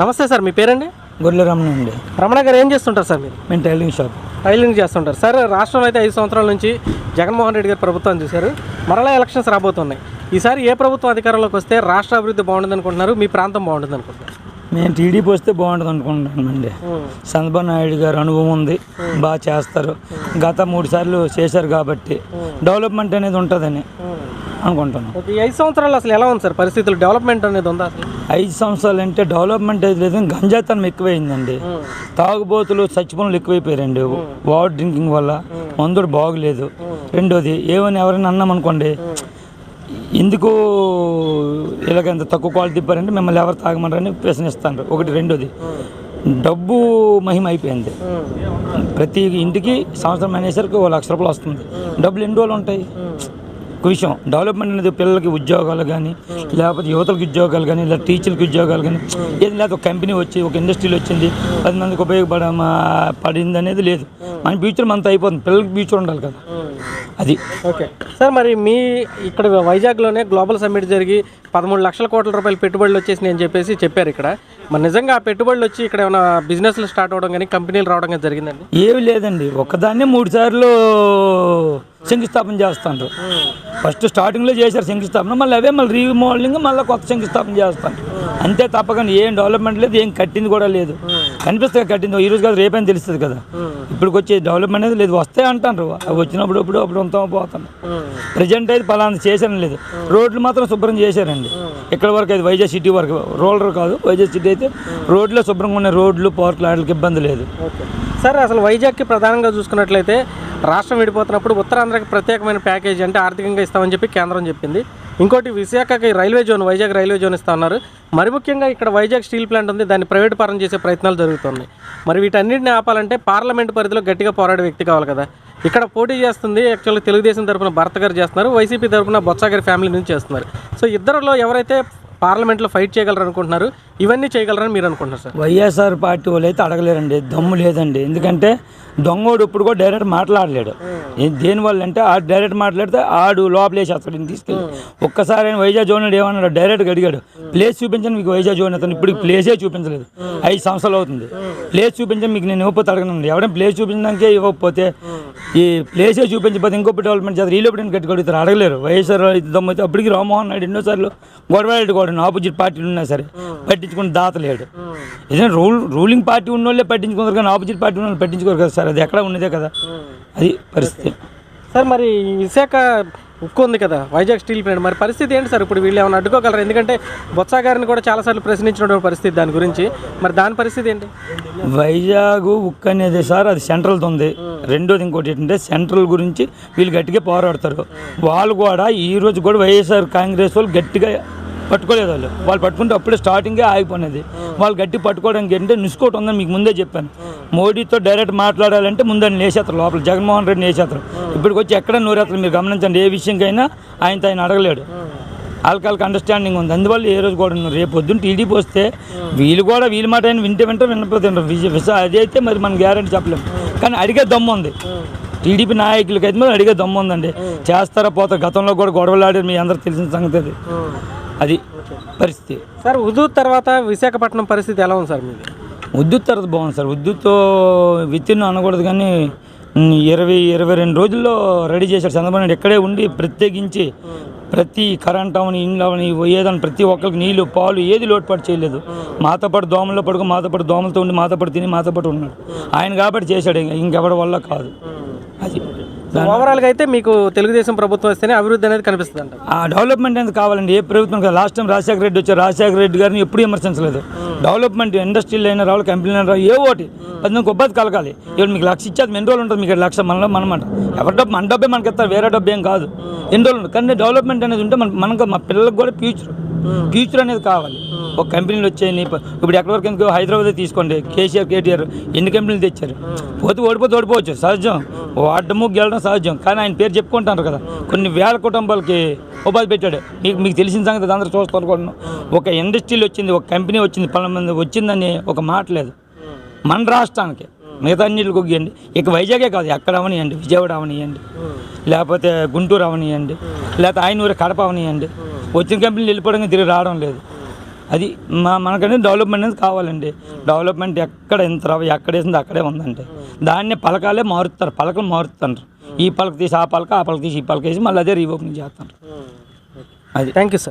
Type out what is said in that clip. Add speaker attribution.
Speaker 1: నమస్తే సార్ మీ పేరండి?
Speaker 2: గొర్రెల రమణ అండి.
Speaker 1: రమణ గారు ఏం చేస్తుంటారు సార్ మీరు?
Speaker 2: మేము టైలరింగ్ షాప్.
Speaker 1: టైలింగ్ చేస్తుంటారు. సార్ రాష్ట్రంలో అయితే ఐదు సంవత్సరాల నుంచి జగన్మోహన్ రెడ్డి గారు ప్రభుత్వం చూశారు. మరలా ఎలక్షన్స్ రాబోతున్నాయి. ఈసారి ఏ ప్రభుత్వం అధికారంలోకి వస్తే రాష్ట్ర అభివృద్ధి బాగుంటుంది అనుకుంటున్నారు? మీ ప్రాంతం బాగుంటుంది అనుకుంటున్నారు?
Speaker 2: మేము టీడీపీ వస్తే బాగుంటుంది అనుకుంటున్నామండి చంద్రబాబు నాయుడు గారు అనుభవం ఉంది. బాగా చేస్తారు. గత మూడు సార్లు చేశారు కాబట్టి డెవలప్మెంట్ అనేది ఉంటుందని. అనుకుంటున్నాం.
Speaker 1: ఓకే ఈ ఐదు సంవత్సరాలు అసలు ఎలా ఉంది సార్? పరిస్థితులు డెవలప్మెంట్ అనేది ఉందా అసలు?
Speaker 2: ఐదు సంవత్సరాలు అంటే డెవలప్మెంట్ అయితే లేదు గంజాతనం ఎక్కువైందండి. తాగుబోతులు చచ్చిపోనులు ఎక్కువైపోయారండి. వాటర్ డ్రింకింగ్ వల్ల మందుడు బాగలేదు. రెండోది ఏమని ఎవరైనా అన్నాం అనుకోండి ఎందుకు ఇలాగంత తక్కువ క్వాలిటీ ఇప్పారంటే మిమ్మల్ని ఎవరు తాగమన్నారని ప్రశ్నిస్తాను ఒకటి రెండోది డబ్బు మహిమ అయిపోయింది. ప్రతి ఇంటికి సంవత్సరం అనేసరికి ఓ లక్ష రూపాయలు వస్తుంది. డబ్బులు ఎన్ని రోజులు ఉంటాయి? విషయం డెవలప్మెంట్ అనేది పిల్లలకి ఉద్యోగాలు కానీ లేకపోతే యువతలకు ఉద్యోగాలు కానీ లేదా టీచర్లకు ఉద్యోగాలు కానీ ఏది లేదా ఒక కంపెనీ వచ్చి ఒక ఇండస్ట్రీలు వచ్చింది పది మందికి ఉపయోగపడ మా- పడింది అనేది లేదు. మన ఫ్యూచర్ మనతో అయిపోతుంది పిల్లలకి ఫ్యూచర్ ఉండాలి కదా. అది.
Speaker 1: ఓకే. సార్ మరి మీ ఇక్కడ వైజాగ్లోనే గ్లోబల్ సమ్మిట్ జరిగి పదమూడు లక్షల కోట్ల రూపాయల పెట్టుబడులు వచ్చేసినాయి అని చెప్పేసి చెప్పారు ఇక్కడ. మరి నిజంగా ఆ పెట్టుబడులు వచ్చి ఇక్కడ ఏమైనా బిజినెస్లు స్టార్ట్ అవడం కానీ కంపెనీలు రావడం కానీ జరిగిందండి?
Speaker 2: ఏమి లేదండి. ఒక్కదాన్నే మూడు సార్లు శంకుస్థాపన చేస్తాను ఫస్ట్ స్టార్టింగ్లో చేశారు శంకుస్థాపన మళ్ళీ అవే మళ్ళీ రీమోడలింగ్ మళ్ళీ కొత్త శంకుస్థాపన చేస్తాను అంతే తప్పకుండా ఏం డెవలప్మెంట్ లేదు ఏం కట్టింది కూడా లేదు. కనిపిస్తుంది కట్టింది ఈ రోజు కాదు రేపని తెలుస్తుంది కదా. ఇప్పుడు వచ్చే డెవలప్మెంట్ అనేది లేదు. వస్తే అంటారు అవి వచ్చినప్పుడు ఇప్పుడు అప్పుడు ఉంటాం పోతాం. ప్రజెంట్ అయితే పలానా చేశారని లేదు. రోడ్లు మాత్రం శుభ్రం చేశారండి. ఇక్కడ వరకు అయితే వైజాగ్ సిటీ వరకు రోలర్ కాదు వైజాగ్ సిటీ అయితే రోడ్లు శుభ్రంగా ఉన్న రోడ్లు పోర్ట్లు వాటికి ఇబ్బంది లేదు.
Speaker 1: సార్ అసలు వైజాగ్కి ప్రధానంగా చూసుకున్నట్లయితే రాష్ట్రం విడిపోతున్నప్పుడు ఉత్తరాంధ్రకి ప్రత్యేకమైన ప్యాకేజీ అంటే ఆర్థికంగా ఇస్తామని చెప్పి కేంద్రం చెప్పింది. ఇంకోటి విశాఖకి railway zone Vizag railway zone ఇస్తా ఉన్నారు మరి ముఖ్యంగా ఇక్కడ వైజాగ్ స్టీల్ ప్లాంట్ ఉంది దాన్ని ప్రైవేట్ పరం చేసే ప్రయత్నాలు జరుగుతున్నాయి. మరి వీటన్నిటిని ఆపాలంటే పార్లమెంట్ పరిధిలో గట్టిగా పోరాడే వ్యక్తి కావాలి కదా. ఇక్కడ పోటీ చేస్తుంది యాక్చువల్లీ తెలుగుదేశం తరపున భర్త గారు చేస్తున్నారు వైసీపీ తరఫున బొత్స గారి ఫ్యామిలీ నుంచి చేస్తున్నారు. సో ఇద్దరిలో ఎవరైతే పార్లమెంట్లో ఫైట్ చేయగలరు అనుకుంటున్నారు ఇవన్నీ చేయగలరని మీరు అనుకుంటున్నారు సార్?
Speaker 2: వైఎస్ఆర్ పార్టీ వాళ్ళు అయితే అడగలేరండి దమ్ము లేదండి. ఎందుకంటే దొంగోడు ఇప్పుడు కూడా డైరెక్ట్ మాట్లాడలేడు. దేనివల్ల అంటే ఆ డైరెక్ట్ మాట్లాడితే ఆడు లోపలేసేస్తాడు తీసుకెళ్ళి. ఒక్కసారి ఆయన వైజాగ్ జోన్ ఏమన్నాడు డైరెక్ట్గా అడిగాడు ప్లేస్ చూపించండి మీకు వైజాగ్ జోన్ అతను ఇప్పుడు ప్లేసే చూపించలేదు. ఐదు సంవత్సరాలు అవుతుంది. ప్లేస్ చూపించండి మీకు నేను ఇవ్వకపోతే అడగనండి. ఎవరైనా ప్లేస్ చూపించడానికే ఇవ్వకపోతే ఈ ప్లేసే చూపించకపోతే ఇంకొక డెవలప్మెంట్ చేస్తారు. ఈ లోపల గట్టి కొడుతారు అడగలేరు. వైఎస్ఆర్ దమ్ము అయితే అప్పటికి రామ్మోహన్ నాయుడు ఎన్నోసార్లు గొడవలాడు కూడా ఆపోజిట్ పార్టీలు ఉన్నా సరే. పట్టించుకుని దాతలేడు. ఏదైనా రూల్ రూలింగ్ పార్టీ ఉన్న వాళ్ళే పట్టించుకుంటారు కానీ ఆపోజిట్ పార్టీ ఉన్న వాళ్ళు పట్టించుకోరు కదా సార్. అది ఎక్కడ ఉన్నదే కదా. అది పరిస్థితి.
Speaker 1: సార్ మరి విశాఖ ఉక్కు ఉంది కదా వైజాగ్ స్టీల్ ప్లాంట్. మరి పరిస్థితి ఏంటి సార్? ఇప్పుడు వీళ్ళు ఏమైనా అడ్డుకోగలరు? ఎందుకంటే బొత్స గారిని కూడా చాలాసార్లు ప్రశ్నించినటువంటి పరిస్థితి దాని గురించి. మరి దాని పరిస్థితి ఏంటి?
Speaker 2: వైజాగ్ ఉక్ అనేది సార్ అది సెంట్రల్తో ఉంది. రెండోది ఇంకోటి ఏంటంటే సెంట్రల్ గురించి వీళ్ళు గట్టిగా పోరాడతారు. వాళ్ళు కూడా ఈ రోజు కూడా వైఎస్ఆర్ కాంగ్రెస్ వాళ్ళు గట్టిగా పట్టుకోలేదు వాళ్ళు. వాళ్ళు పట్టుకుంటే అప్పుడే స్టార్టింగే ఆగిపోయినది. వాళ్ళు గట్టి పట్టుకోవడానికి ఏంటంటే నిసుకోటి ఉందని మీకు ముందే చెప్పాను. మోడీతో డైరెక్ట్ మాట్లాడాలంటే ముందని లేచేస్తారు లోపల. జగన్మోహన్ రెడ్డి లేచేస్తారు. ఇప్పటికి వచ్చి ఎక్కడ నూరేస్తారు మీరు గమనించండి ఏ విషయంకైనా ఆయనతో ఆయన అడగలేడు. వాళ్ళకి అండర్స్టాండింగ్ ఉంది. అందువల్ల ఏ రోజు కూడా ఉన్నారు. రేపు పొద్దున్న టీడీపీ వస్తే వీళ్ళు కూడా వీళ్ళ మాట అయినా వింటే వింటే వినకపోతుంటారు విజయ విస అదైతే మరి మనం గ్యారంటీ చెప్పలేము కానీ అడిగే దమ్ము ఉంది. టీడీపీ నాయకులకి అయితే మరి అడిగే దమ్ము ఉందండి. చేస్తారా పోతారు? గతంలో కూడా గొడవలు ఆడారు మీ అందరికి తెలిసిన సంగతి అది. అది పరిస్థితి.
Speaker 1: సార్ ఉదూద్ తర్వాత విశాఖపట్నం పరిస్థితి ఎలా ఉంది సార్ మీది?
Speaker 2: ఉద్దుత్ తర్వాత బాగుంది సార్. ఉద్దుతో విత్ ఇన్ అనకూడదు కానీ ఇరవై ఇరవై రెండు రోజుల్లో రెడీ చేశారు. చంద్రబాబు నాయుడు ఇక్కడే ఉండి ప్రత్యేకించి ప్రతి కరెంట్ అవని ఇండ్లు అవని ఏదని ప్రతి ఒక్కరికి నీళ్ళు పాలు ఏది లోటుపాటు చేయలేదు. మాతో పాటు దోమల్లో పడుకో మాతో పాటు దోమలతో ఉండి మాతో పాటు తిని మాతో పాటు ఉన్నాడు. ఆయన కాబట్టి చేశాడు. ఇంక- ఇంకెవరి వల్ల కాదు. అది.
Speaker 1: ఓవరాల్గా అయితే మీకు తెలుగుదేశం ప్రభుత్వం వస్తేనే అభివృద్ధి అనేది కనిపిస్తుంది అంట
Speaker 2: ఆ డెవలప్మెంట్ అనేది కావాలండి. ఏ ప్రభుత్వం కాదు. లాస్ట్ టైం రాజశేఖర రెడ్డి వచ్చారు. రాజశేఖర రెడ్డి గారిని ఎప్పుడు విమర్శించలేదు. డెవలప్మెంట్ ఇండస్ట్రీలు అయినా రావాలి కంపెనీలు అయినా రావాలి ఏ ఒకటి పద్దెనిమిది గొప్పది కలగాలి. ఇప్పుడు మీకు లక్ష ఇచ్చేది ఎన్ని రోజులు ఉంటుంది మీకు లక్ష? మనలో మనమాట. ఎవరి డబ్బు మన డబ్బే మనకి ఇస్తారు. వేరే డబ్బు ఏం కాదు. ఎన్ని రోజులు కానీ డెవలప్మెంట్ అనేది ఉంటే మన మనకు మా పిల్లలకు కూడా ఫ్యూచర్ ఫ్యూచర్ అనేది కావాలి. ఒక కంపెనీలు వచ్చాయి ఇప్పుడు ఎక్కడి వరకు ఎందుకు? హైదరాబాద్ తీసుకోండి. కేసీఆర్ కేటీఆర్ ఎన్ని కంపెనీలు తెచ్చారు? పోతే ఓడిపోతే ఓడిపోవచ్చు. సహజం. వాడము గెలడం సహజం. కానీ ఆయన పేరు చెప్పుకుంటారు కదా. కొన్ని వేల కుటుంబాలకి ఉపాధి పెట్టాడు. మీకు మీకు తెలిసిన సంగతి అది అందరూ చూస్తారు కూడా. ఒక ఇండస్ట్రీలు వచ్చింది ఒక కంపెనీ వచ్చింది పన్నెండు మంది వచ్చిందని ఒక మాట లేదు. మన రాష్ట్రానికి. మిగతా అన్నిటికి ఒగ్గియండి. ఇక వైజాగే కాదు ఎక్కడ అవనియండి? విజయవాడ అవనియండి. లేకపోతే గుంటూరు అవనియండి. లేకపోతే ఆయనూరు కడప అవనియండి. వచ్చిన కంపెనీలు వెళ్ళిపోవడం తిరిగి రావడం లేదు. అది మా మనకనేది డెవలప్మెంట్ అనేది కావాలండి. డెవలప్మెంట్ ఎక్కడ ఎంత రవ ఎక్కడ వేసింది అక్కడే ఉందండి. దాన్ని పలకాలే మారుస్తారు పలకలు మారుతుంటారు ఈ పలక తీసి ఆ పలక ఆ పలక తీసి ఈ పలక వేసి మళ్ళీ అదే రీఓపెనింగ్ చేస్తారు అది.
Speaker 1: Thank you sir.